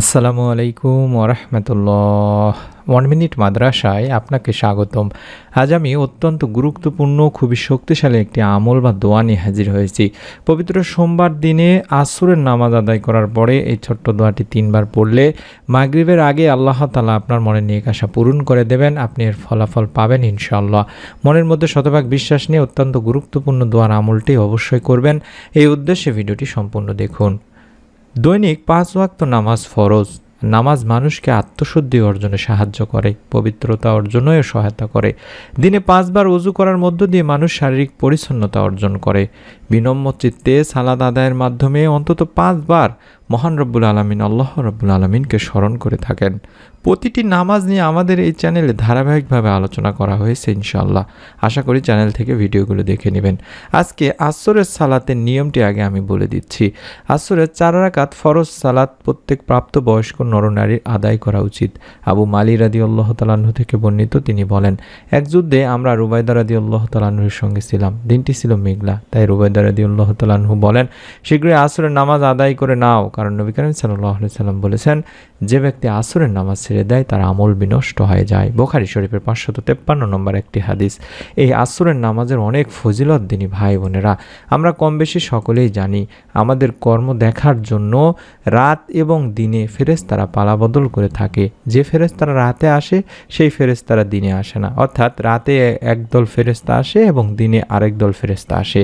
আসসালামু আলাইকুম ওরহমতুল্লাহ। ওয়ান মিনিট মাদ্রাসায় আপনাকে স্বাগতম। আজ আমি অত্যন্ত গুরুত্বপূর্ণ, খুবই শক্তিশালী একটি আমল বা দোয়া নিয়ে হাজির হয়েছি। পবিত্র সোমবার দিনে আসরের নামাজ আদায় করার পরে এই ছোট্ট দোয়াটি তিনবার পড়লে মাগরিবের আগে আল্লাহ তালা আপনার মনের নিয়ে আশা পূরণ করে দেবেন, আপনি এর ফলাফল পাবেন ইনশাআল্লাহ। মনের মধ্যে শতভাগ বিশ্বাস নিয়ে অত্যন্ত গুরুত্বপূর্ণ দোয়ার আমলটি অবশ্যই করবেন। এই উদ্দেশ্যে ভিডিওটি সম্পূর্ণ দেখুন। দৈনিক পাঁচ ওয়াক্ত নামাজ ফরজ। নামাজ মানুষকে আত্মশুদ্ধি অর্জনে সাহায্য করে, পবিত্রতা অর্জনেও সহায়তা করে। দিনে পাঁচবার উজু করার মধ্য দিয়ে মানুষ শারীরিক পরিচ্ছন্নতা অর্জন করে। বিনম্র চিত্তে সালাদ আদায়ের মাধ্যমে অন্তত পাঁচবার মহান রব্বুল আলমিন, আল্লাহ রব্বুল আলমিনকে স্মরণ করে থাকেন। প্রতিটি নামাজ নিয়ে আমাদের এই চ্যানেলে ধারাবাহিকভাবে আলোচনা করা হয়েছে ইনশাল্লাহ আশা করি চ্যানেল থেকে ভিডিওগুলো দেখে নেবেন। আজকে আসরের সালাতের নিয়মটি আগে আমি বলে দিচ্ছি। আসরের চার রাকাত ফরজ সালাত প্রত্যেক প্রাপ্তবয়স্ক নরনারীর আদায় করা উচিত। আবু মালি রাদি আল্লাহ তালাহু থেকে বর্ণিত তিনি বলেন, এক যুদ্ধে আমরা রুবাইদা রাদি আল্লাহ তালাহুর সঙ্গে ছিলাম। দিনটি ছিল মেঘলা। তাই রুবাইদা রাদি আল্লাহ তালাহু বলেন, শীঘ্রই আসরের নামাজ আদায় করে নাও কারণ নবী করিম সাল্লাম বলেছেন, যে ব্যক্তি আসরের নামাজ ছেড়ে দেয়, তার আমল বিনষ্ট হয়ে যায়। বোখারি শরীফের পাঁচশত তেপ্পান্ন নম্বর একটি হাদিস। এই আসরের নামাজের অনেক ফজিলত দিনী ভাই বোনেরা, আমরা কম বেশি সকলেই জানি, আমাদের কর্ম দেখার জন্য রাত এবং দিনে ফেরেশতারা পালাবদল করে থাকে। যে ফেরেশতারা রাতে আসে, সেই ফেরেশতারা দিনে আসে না। অর্থাৎ রাতে একদল ফেরেশতা আসে এবং দিনে আরেক দল ফেরেশতা আসে।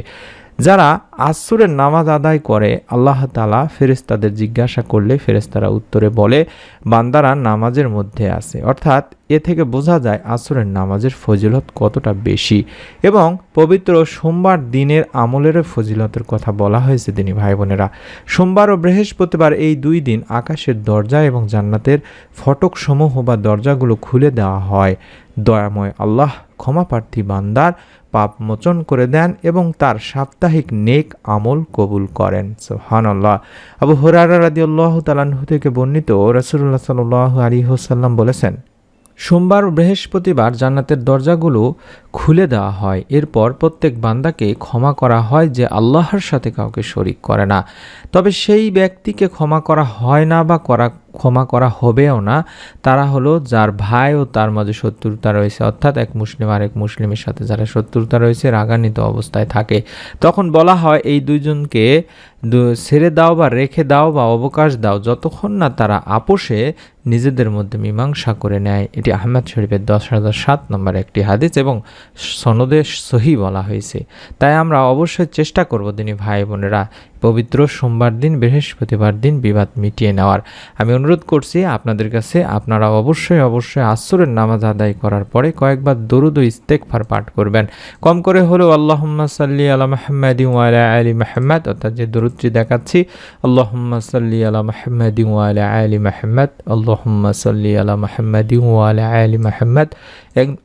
যারা আসরের নামাজ আদায় করে, আল্লাহ তালা ফেরেস্তাদের জিজ্ঞাসা করলে ফেরেস্তারা উত্তরে বলে, বান্দারা নামাজের মধ্যে আছে। অর্থাৎ এ থেকে বোঝা যায় আসরের নামাজের ফজিলত কতটা বেশি। এবং পবিত্র সোমবার দিনের আমলের ফজিলতের কথা বলা হয়েছে তিনি ভাই বোনেরা সোমবার ও বৃহস্পতিবার এই দুই দিন আকাশের দরজা এবং জান্নাতের ফটকসমূহ বা দরজাগুলো খুলে দেওয়া হয়। দয়াময় আল্লাহ ক্ষমাপ্রার্থী বান্দার পাপ মোচন করে দেন এবং তার সাপ্তাহিক নেক আমল কবুল করেন। সোহানাল্লাহ আবু হরারা রাদি আল্লাহ তালাহু থেকে বর্ণিত রসুল্লাহ সাল আলী হোসাল্লাম বলেছেন, সোমবার বৃহস্পতিবার জান্নাতের দরজাগুলো খুলে দেওয়া হয়। এরপর প্রত্যেক বান্দাকে ক্ষমা করা হয় যে আল্লাহর সাথে কাউকে শরিক করে না। তবে সেই ব্যক্তিকে ক্ষমা করা হয় না বা করা ক্ষমা করা হবেও না, তারা হলো যার ভাই ও তার মাঝে শত্রুতা রয়েছে। অর্থাৎ এক মুসলিম আর এক মুসলিমের সাথে যারা শত্রুতা রয়েছে, রাগান্বিত অবস্থায় থাকে। তখন বলা হয়, এই দুইজনকে ছেড়ে দাও বা রেখে দাও বা অবকাশ দাও। যতক্ষণ না তারা আপোষে নিজেদের মধ্যে মীমাংসা করে নেয়। এটি আহমেদ শরীফের দশ হাজার সাত নম্বর একটি হাদিস এবং সনদে সহি বলা হয়েছে। তাই আমরা অবশ্যই চেষ্টা করব তিনি ভাই বোনেরা পবিত্র সোমবার দিন, বৃহস্পতিবার দিন বিবাদ মিটিয়ে নেওয়ার। আমি অনুরোধ করছি আপনাদের কাছে, আপনারা অবশ্যই অবশ্যই আসরের নামাজ আদায় করার পরে কয়েকবার দরুদ ও ইস্তেকফার পাঠ করবেন। কম করে হলেও আল্লাহম্মা সাল্লি আলা মাহমদ ওয়ালা আলী মাহমদ অর্থাৎ যে দরুদটি দেখাচ্ছি, আল্লাহম্মা সাল্লি আলা মাহমদ ওয়ালা আলী মাহমদ আল্লাহম্মা সাল্লি আলা মাহমদ ওয়ালা আলী মাহমদ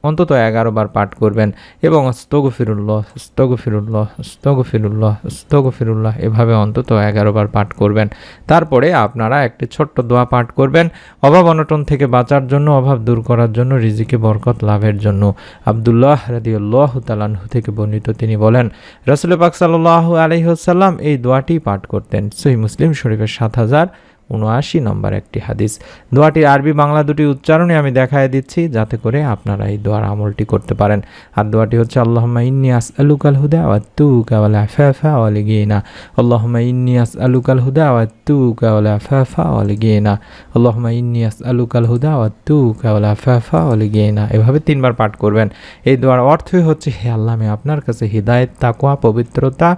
অন্তত এগারো বার পাঠ করবেন। এবং স্তগফিরুল্লাহ স্তগফিরুল্লাহ স্তগফিরুল্লাহ স্তগফিরুল্লাহ এভাবে অন্তত এগারো বার পাঠ করবেন। তারপরে আপনারা একটি ছোট্ট দোয়া পাঠ করবেন। অভাব অনটন থেকে বাঁচার জন্য, অভাব দূর করার জন্য, রিজিকে বরকত লাভের জন্য। আবদুল্লাহ রাদিউল্লাহ তালানহু থেকে বর্ণিত তিনি বলেন রসুল পাক সাল্লাহ আলহিহসাল্লাম এই দোয়াটি পাঠ করতেন। সহি মুসলিম শরীফের সাত হাজার উনআশি নম্বর একটি হাদিস। দোয়াটির আরবি বাংলা দুটি উচ্চারণে আমি দেখায় দিচ্ছি, যাতে করে আপনারা এই দোয়ার আমলটি করতে পারেন। আর দোয়াটি হচ্ছে আল্লাহমা ইন্নিয়াস আলুকাল হুদা আওয়া তু কাওয়ালা ফ্যাফা ওয়ালি গিয়েনা আল্লাহমা ইন্নিয়াস আলুকাল হুদা তু কাওয়ালা ফ্যাফা ওয়ালি গিয়েনা আল্লাহমা ইন্নিয়াস আলুকাল হুদা আওয়া তু কাওয়ালা ফ্যাফা ওয়ালি গিয়েনা এভাবে তিনবার পাঠ করবেন। এই দোয়ার অর্থই হচ্ছে, হে আল্লাহ, আমি আপনার কাছে হৃদায়ত তাকোয়া পবিত্রতা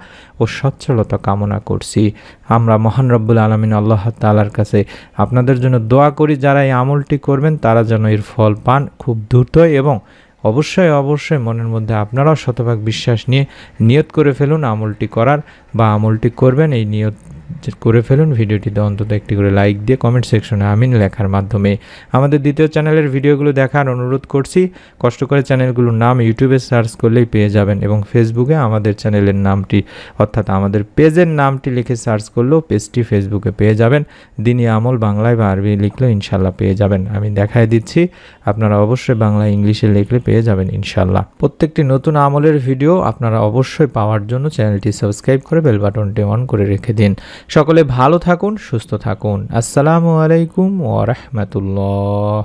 ও সচ্ছলতা কামনা করছি। আমরা মহান রব্বুল আলমিন আল্লাহ তালার কাছে। আপনাদের জন্য দোয়া করি, যারা এই আমলটি করবেন, তারা যেন এর ফল পান খুব দ্রুত এবং অবশ্যই অবশ্যই মনের মধ্যে আপনারাও শতভাগ বিশ্বাস নিয়ে নিয়ত করে ফেলুন আমলটি করার বা আমলটি করবেন। এই নিয়ত করে ফেলুন ভিডিওটিতে অন্তত একটি করে লাইক দিয়ে কমেন্ট সেকশনে আমিন লেখার মাধ্যমে। আমাদের দ্বিতীয় চ্যানেলের ভিডিওগুলো দেখার অনুরোধ করছি, কষ্ট করে চ্যানেলগুলোর নাম ইউটিউবে সার্চ করলেই পেয়ে যাবেন এবং ফেসবুকে আমাদের চ্যানেলের নামটি, অর্থাৎ আমাদের পেজের নামটি লিখে সার্চ করলেও পেজটি ফেসবুকে পেয়ে যাবেন। দিনী আমল বাংলায় বা আরবি লিখলেও ইনশাল্লাহ পেয়ে যাবেন। আমি দেখায় দিচ্ছি, আপনারা অবশ্যই বাংলা ইংলিশে লিখলে পেয়ে যাবেন ইনশাল্লাহ প্রত্যেকটি নতুন আমলের ভিডিও আপনারা অবশ্যই পাওয়ার জন্য চ্যানেলটি সাবস্ক্রাইব করে বেল বাটনটি অন করে রেখে দিন। সকলে ভালো থাকুন সুস্থ থাকুন। আসসালামু আলাইকুম ওরহমতুল্লাহ